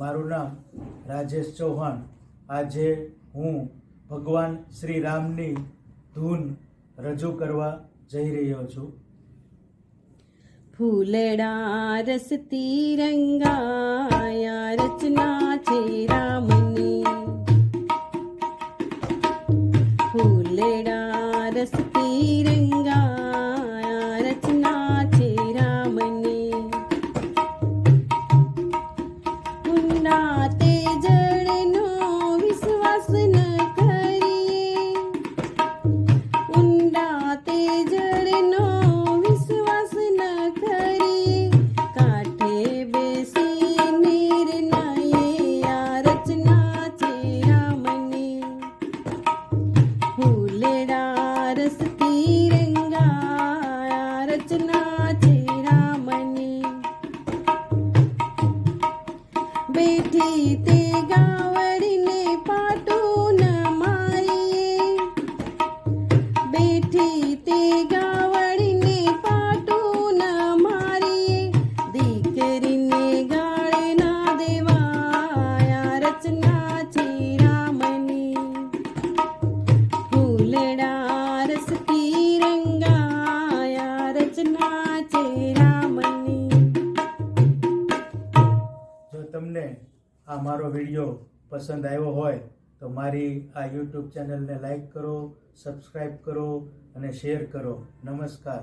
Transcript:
મારું નામ રાજેશ ચૌહાણ. આજે હું ભગવાન શ્રી રામની ધૂન રજૂ કરવા જઈ રહ્યો છું. ફૂલડા રસ તિરંગા રચના છે રામની. ફૂલડા રસ રંગાયા બેઠી તે ગાવડીને પાટું ન મારીએ બેઠી તે ગાવડીને પાટું ન મારીએ દીકરીને ગાળે ના દેવાયા રચના છે રામની ફૂલડા રસતી રંગાયા રચના છે આ મારો વીડિયો પસંદ આવ્યો હોય તો મારી આ યુટ્યુબ ચેનલને લાઈક કરો સબસ્ક્રાઈબ કરો અને શેર કરો. નમસ્કાર.